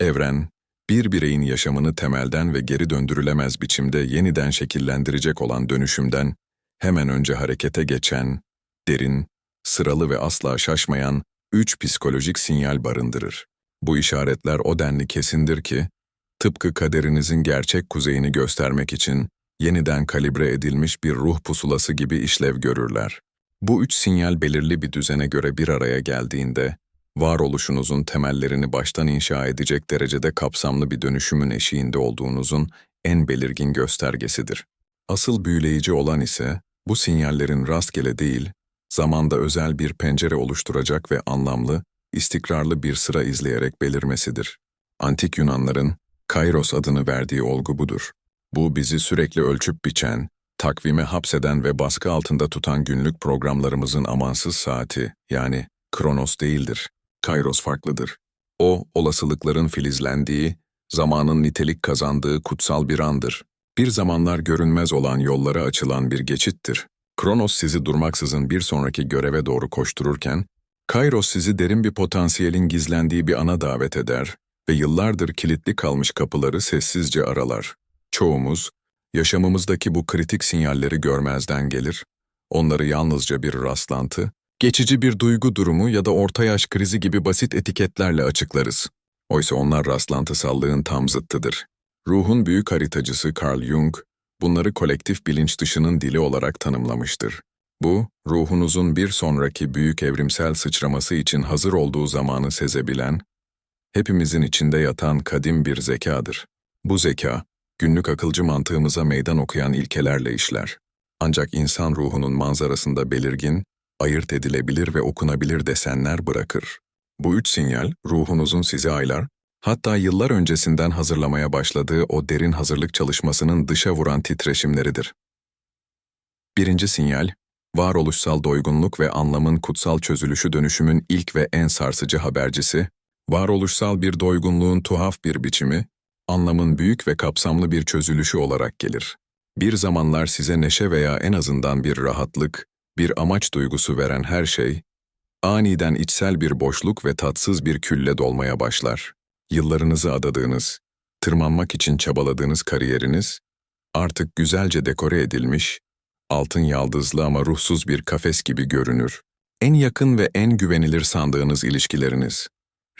Evren, bir bireyin yaşamını temelden ve geri döndürülemez biçimde yeniden şekillendirecek olan dönüşümden hemen önce harekete geçen, derin, sıralı ve asla şaşmayan üç psikolojik sinyal barındırır. Bu işaretler o denli kesindir ki, tıpkı kaderinizin gerçek kuzeyini göstermek için yeniden kalibre edilmiş bir ruh pusulası gibi işlev görürler. Bu üç sinyal belirli bir düzene göre bir araya geldiğinde, varoluşunuzun temellerini baştan inşa edecek derecede kapsamlı bir dönüşümün eşiğinde olduğunuzun en belirgin göstergesidir. Asıl büyüleyici olan ise, bu sinyallerin rastgele değil, zamanda özel bir pencere oluşturacak ve anlamlı, istikrarlı bir sıra izleyerek belirmesidir. Antik Yunanların Kairos adını verdiği olgu budur. Bu bizi sürekli ölçüp biçen, takvime hapseden ve baskı altında tutan günlük programlarımızın amansız saati, yani Kronos değildir. Kairos farklıdır. O, olasılıkların filizlendiği, zamanın nitelik kazandığı kutsal bir andır. Bir zamanlar görünmez olan yollara açılan bir geçittir. Kronos sizi durmaksızın bir sonraki göreve doğru koştururken, Kairos sizi derin bir potansiyelin gizlendiği bir ana davet eder ve yıllardır kilitli kalmış kapıları sessizce aralar. Çoğumuz, yaşamımızdaki bu kritik sinyalleri görmezden gelir, onları yalnızca bir rastlantı, geçici bir duygu durumu ya da orta yaş krizi gibi basit etiketlerle açıklarız. Oysa onlar rastlantısallığın tam zıttıdır. Ruhun büyük haritacısı Carl Jung, bunları kolektif bilinç dışının dili olarak tanımlamıştır. Bu, ruhunuzun bir sonraki büyük evrimsel sıçraması için hazır olduğu zamanı sezebilen, hepimizin içinde yatan kadim bir zekadır. Bu zeka, günlük akılcı mantığımıza meydan okuyan ilkelerle işler. Ancak insan ruhunun manzarasında belirgin, ayırt edilebilir ve okunabilir desenler bırakır. Bu üç sinyal, ruhunuzun sizi aylar, hatta yıllar öncesinden hazırlamaya başladığı o derin hazırlık çalışmasının dışa vuran titreşimleridir. Birinci sinyal, varoluşsal doygunluk ve anlamın kutsal çözülüşü dönüşümün ilk ve en sarsıcı habercisi, varoluşsal bir doygunluğun tuhaf bir biçimi, anlamın büyük ve kapsamlı bir çözülüşü olarak gelir. Bir zamanlar size neşe veya en azından bir rahatlık, bir amaç duygusu veren her şey, aniden içsel bir boşluk ve tatsız bir külle dolmaya başlar. Yıllarınızı adadığınız, tırmanmak için çabaladığınız kariyeriniz, artık güzelce dekore edilmiş, altın yaldızlı ama ruhsuz bir kafes gibi görünür. En yakın ve en güvenilir sandığınız ilişkileriniz,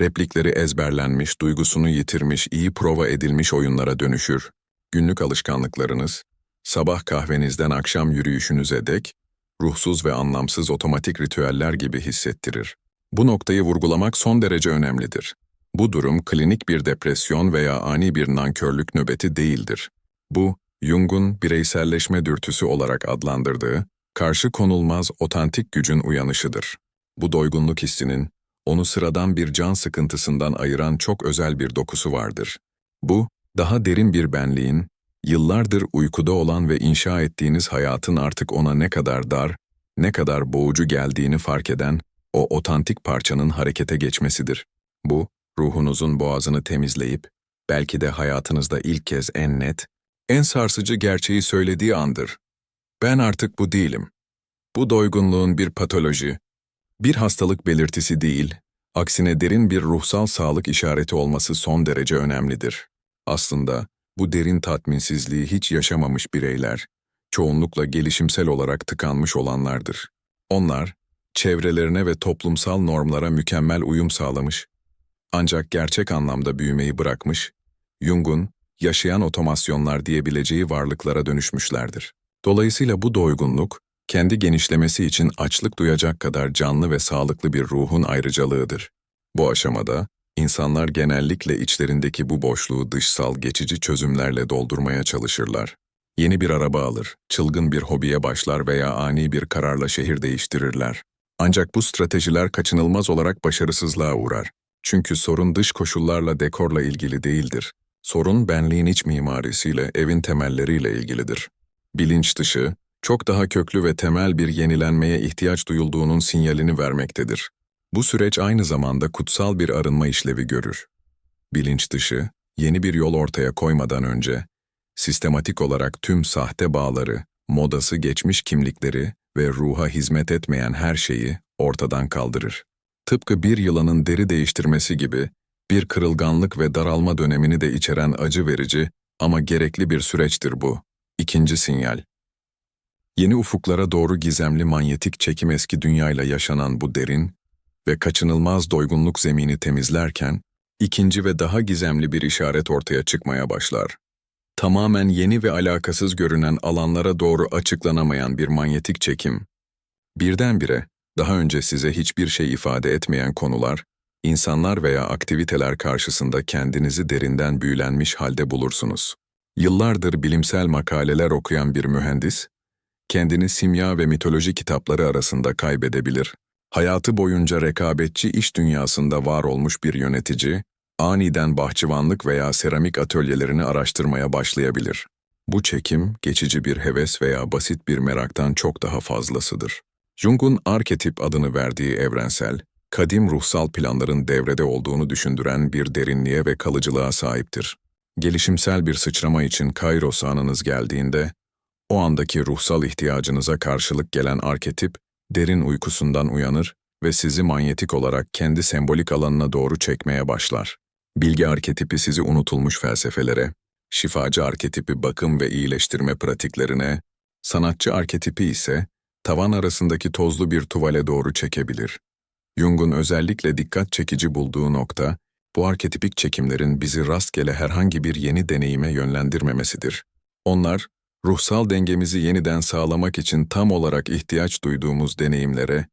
replikleri ezberlenmiş, duygusunu yitirmiş, iyi prova edilmiş oyunlara dönüşür. Günlük alışkanlıklarınız, sabah kahvenizden akşam yürüyüşünüze dek, ruhsuz ve anlamsız otomatik ritüeller gibi hissettirir. Bu noktayı vurgulamak son derece önemlidir. Bu durum klinik bir depresyon veya ani bir nankörlük nöbeti değildir. Bu, Jung'un bireyselleşme dürtüsü olarak adlandırdığı, karşı konulmaz otantik gücün uyanışıdır. Bu doygunluk hissinin, onu sıradan bir can sıkıntısından ayıran çok özel bir dokusu vardır. Bu, daha derin bir benliğin, yıllardır uykuda olan ve inşa ettiğiniz hayatın artık ona ne kadar dar, ne kadar boğucu geldiğini fark eden o otantik parçanın harekete geçmesidir. Bu, ruhunuzun boğazını temizleyip, belki de hayatınızda ilk kez en net, en sarsıcı gerçeği söylediği andır. Ben artık bu değilim. Bu doygunluğun bir patoloji, bir hastalık belirtisi değil, aksine derin bir ruhsal sağlık işareti olması son derece önemlidir. Aslında bu derin tatminsizliği hiç yaşamamış bireyler, çoğunlukla gelişimsel olarak tıkanmış olanlardır. Onlar, çevrelerine ve toplumsal normlara mükemmel uyum sağlamış, ancak gerçek anlamda büyümeyi bırakmış, Jung'un yaşayan otomasyonlar diyebileceği varlıklara dönüşmüşlerdir. Dolayısıyla bu doygunluk, kendi genişlemesi için açlık duyacak kadar canlı ve sağlıklı bir ruhun ayrıcalığıdır. Bu aşamada, insanlar genellikle içlerindeki bu boşluğu dışsal geçici çözümlerle doldurmaya çalışırlar. Yeni bir araba alır, çılgın bir hobiye başlar veya ani bir kararla şehir değiştirirler. Ancak bu stratejiler kaçınılmaz olarak başarısızlığa uğrar. Çünkü sorun dış koşullarla dekorla ilgili değildir. Sorun benliğin iç mimarisiyle, evin temelleriyle ilgilidir. Bilinç dışı, çok daha köklü ve temel bir yenilenmeye ihtiyaç duyulduğunun sinyalini vermektedir. Bu süreç aynı zamanda kutsal bir arınma işlevi görür. Bilinç dışı, yeni bir yol ortaya koymadan önce, sistematik olarak tüm sahte bağları, modası geçmiş kimlikleri ve ruha hizmet etmeyen her şeyi ortadan kaldırır. Tıpkı bir yılanın deri değiştirmesi gibi, Bir kırılganlık ve daralma dönemini de içeren acı verici ama gerekli bir süreçtir bu. İkinci sinyal. Yeni ufuklara doğru gizemli manyetik çekim eski dünyayla yaşanan bu derin ve kaçınılmaz doygunluk zemini temizlerken, ikinci ve daha gizemli bir işaret ortaya çıkmaya başlar. Tamamen yeni ve alakasız görünen alanlara doğru açıklanamayan bir manyetik çekim. Birdenbire, daha önce size hiçbir şey ifade etmeyen konular, insanlar veya aktiviteler karşısında kendinizi derinden büyülenmiş halde bulursunuz. Yıllardır bilimsel makaleler okuyan bir mühendis, kendini simya ve mitoloji kitapları arasında kaybedebilir. Hayatı boyunca rekabetçi iş dünyasında var olmuş bir yönetici, aniden bahçıvanlık veya seramik atölyelerini araştırmaya başlayabilir. Bu çekim, geçici bir heves veya basit bir meraktan çok daha fazlasıdır. Jung'un arketip adını verdiği evrensel, kadim ruhsal planların devrede olduğunu düşündüren bir derinliğe ve kalıcılığa sahiptir. Gelişimsel bir sıçrama için Kairos anınız geldiğinde, o andaki ruhsal ihtiyacınıza karşılık gelen arketip, derin uykusundan uyanır ve sizi manyetik olarak kendi sembolik alanına doğru çekmeye başlar. Bilgi arketipi sizi unutulmuş felsefelere, şifacı arketipi bakım ve iyileştirme pratiklerine, sanatçı arketipi ise tavan arasındaki tozlu bir tuvale doğru çekebilir. Jung'un özellikle dikkat çekici bulduğu nokta, bu arketipik çekimlerin bizi rastgele herhangi bir yeni deneyime yönlendirmemesidir. Onlar, ruhsal dengemizi yeniden sağlamak için tam olarak ihtiyaç duyduğumuz deneyimlere,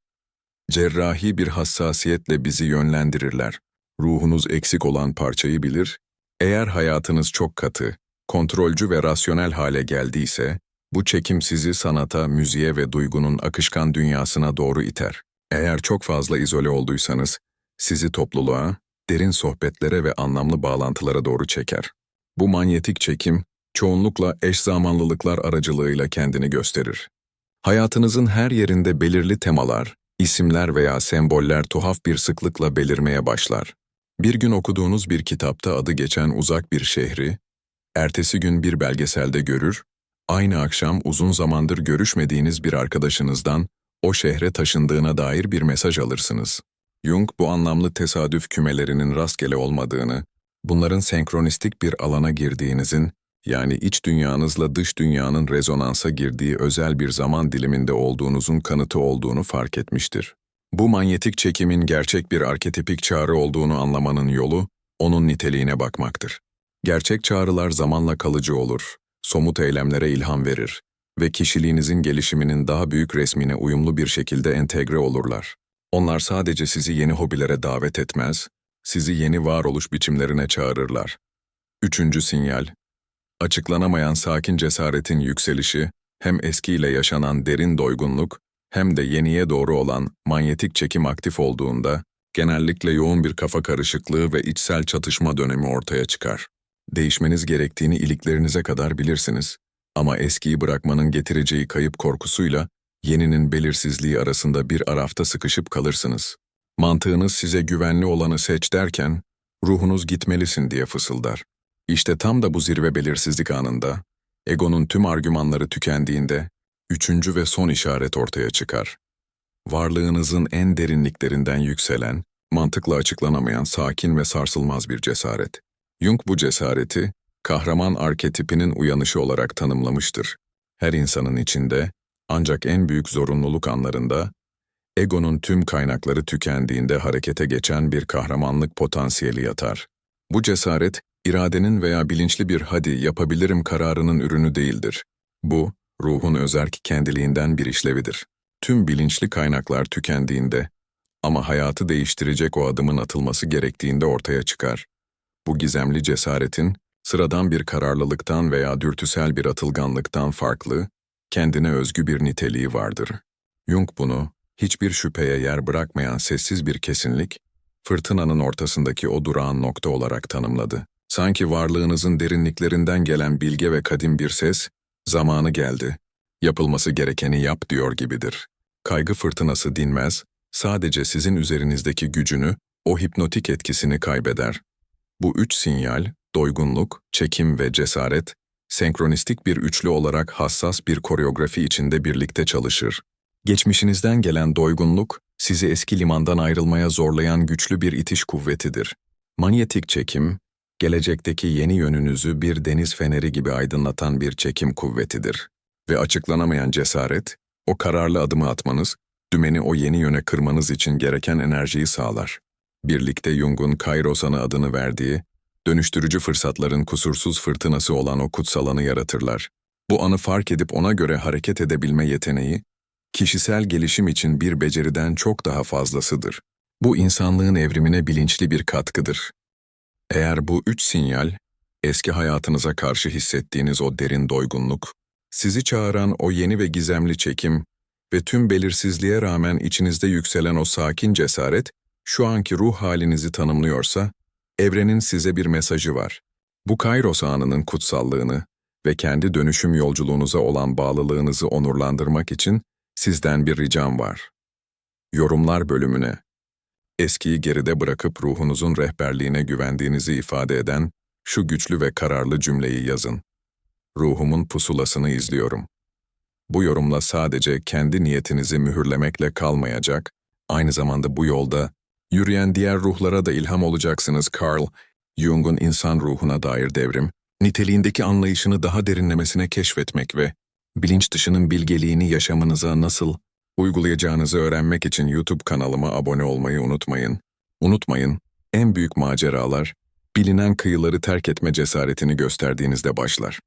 cerrahi bir hassasiyetle bizi yönlendirirler. Ruhunuz eksik olan parçayı bilir, eğer hayatınız çok katı, kontrolcü ve rasyonel hale geldiyse, bu çekim sizi sanata, müziğe ve duygunun akışkan dünyasına doğru iter. Eğer çok fazla izole olduysanız, sizi topluluğa, derin sohbetlere ve anlamlı bağlantılara doğru çeker. Bu manyetik çekim, çoğunlukla eş zamanlılıklar aracılığıyla kendini gösterir. Hayatınızın her yerinde belirli temalar, isimler veya semboller tuhaf bir sıklıkla belirmeye başlar. Bir gün okuduğunuz bir kitapta adı geçen uzak bir şehri, ertesi gün bir belgeselde görür, aynı akşam uzun zamandır görüşmediğiniz bir arkadaşınızdan o şehre taşındığına dair bir mesaj alırsınız. Jung bu anlamlı tesadüf kümelerinin rastgele olmadığını, bunların senkronistik bir alana girdiğinizin, yani iç dünyanızla dış dünyanın rezonansa girdiği özel bir zaman diliminde olduğunuzun kanıtı olduğunu fark etmiştir. Bu manyetik çekimin gerçek bir arketipik çağrı olduğunu anlamanın yolu, onun niteliğine bakmaktır. Gerçek çağrılar zamanla kalıcı olur, somut eylemlere ilham verir ve kişiliğinizin gelişiminin daha büyük resmine uyumlu bir şekilde entegre olurlar. Onlar sadece sizi yeni hobilere davet etmez, sizi yeni varoluş biçimlerine çağırırlar. Üçüncü sinyal, açıklanamayan sakin cesaretin yükselişi, hem eskiyle yaşanan derin doygunluk, hem de yeniye doğru olan manyetik çekim aktif olduğunda, genellikle yoğun bir kafa karışıklığı ve içsel çatışma dönemi ortaya çıkar. Değişmeniz gerektiğini iliklerinize kadar bilirsiniz. Ama eskiyi bırakmanın getireceği kayıp korkusuyla, yeninin belirsizliği arasında bir arafta sıkışıp kalırsınız. Mantığınız size güvenli olanı seç derken, ruhunuz gitmelisin diye fısıldar. İşte tam da bu zirve belirsizlik anında, egonun tüm argümanları tükendiğinde, üçüncü ve son işaret ortaya çıkar. Varlığınızın en derinliklerinden yükselen, mantıkla açıklanamayan sakin ve sarsılmaz bir cesaret. Jung bu cesareti, kahraman arketipinin uyanışı olarak tanımlamıştır. Her insanın içinde, ancak en büyük zorunluluk anlarında, egonun tüm kaynakları tükendiğinde harekete geçen bir kahramanlık potansiyeli yatar. Bu cesaret, iradenin veya bilinçli bir hadi yapabilirim kararının ürünü değildir. Bu, ruhun özerk kendiliğinden bir işlevidir. Tüm bilinçli kaynaklar tükendiğinde ama hayatı değiştirecek o adımın atılması gerektiğinde ortaya çıkar. Bu gizemli cesaretin, sıradan bir kararlılıktan veya dürtüsel bir atılganlıktan farklı, kendine özgü bir niteliği vardır. Jung bunu, hiçbir şüpheye yer bırakmayan sessiz bir kesinlik, fırtınanın ortasındaki o durağan nokta olarak tanımladı. Sanki varlığınızın derinliklerinden gelen bilge ve kadim bir ses, zamanı geldi, yapılması gerekeni yap diyor gibidir. Kaygı fırtınası dinmez, sadece sizin üzerinizdeki gücünü, o hipnotik etkisini kaybeder. Bu üç sinyal, doygunluk, çekim ve cesaret, senkronistik bir üçlü olarak hassas bir koreografi içinde birlikte çalışır. Geçmişinizden gelen doygunluk, sizi eski limandan ayrılmaya zorlayan güçlü bir itiş kuvvetidir. Manyetik çekim, gelecekteki yeni yönünüzü bir deniz feneri gibi aydınlatan bir çekim kuvvetidir. Ve açıklanamayan cesaret, o kararlı adımı atmanız, dümeni o yeni yöne kırmanız için gereken enerjiyi sağlar. Birlikte Jung'un Kairosan'ı adını verdiği, dönüştürücü fırsatların kusursuz fırtınası olan o kutsal anı yaratırlar. Bu anı fark edip ona göre hareket edebilme yeteneği, kişisel gelişim için bir beceriden çok daha fazlasıdır. Bu insanlığın evrimine bilinçli bir katkıdır. Eğer bu üç sinyal, eski hayatınıza karşı hissettiğiniz o derin doygunluk, sizi çağıran o yeni ve gizemli çekim ve tüm belirsizliğe rağmen içinizde yükselen o sakin cesaret, şu anki ruh halinizi tanımlıyorsa, evrenin size bir mesajı var. Bu Kairos anının kutsallığını ve kendi dönüşüm yolculuğunuza olan bağlılığınızı onurlandırmak için sizden bir ricam var. Yorumlar bölümüne eskiyi geride bırakıp ruhunuzun rehberliğine güvendiğinizi ifade eden şu güçlü ve kararlı cümleyi yazın. Ruhumun pusulasını izliyorum. Bu yorumla sadece kendi niyetinizi mühürlemekle kalmayacak, aynı zamanda bu yolda yürüyen diğer ruhlara da ilham olacaksınız Carl. Jung'un insan ruhuna dair devrim, niteliğindeki anlayışını daha derinlemesine keşfetmek ve bilinç dışının bilgeliğini yaşamınıza nasıl uygulayacağınızı öğrenmek için YouTube kanalıma abone olmayı unutmayın. Unutmayın, en büyük maceralar, bilinen kıyıları terk etme cesaretini gösterdiğinizde başlar.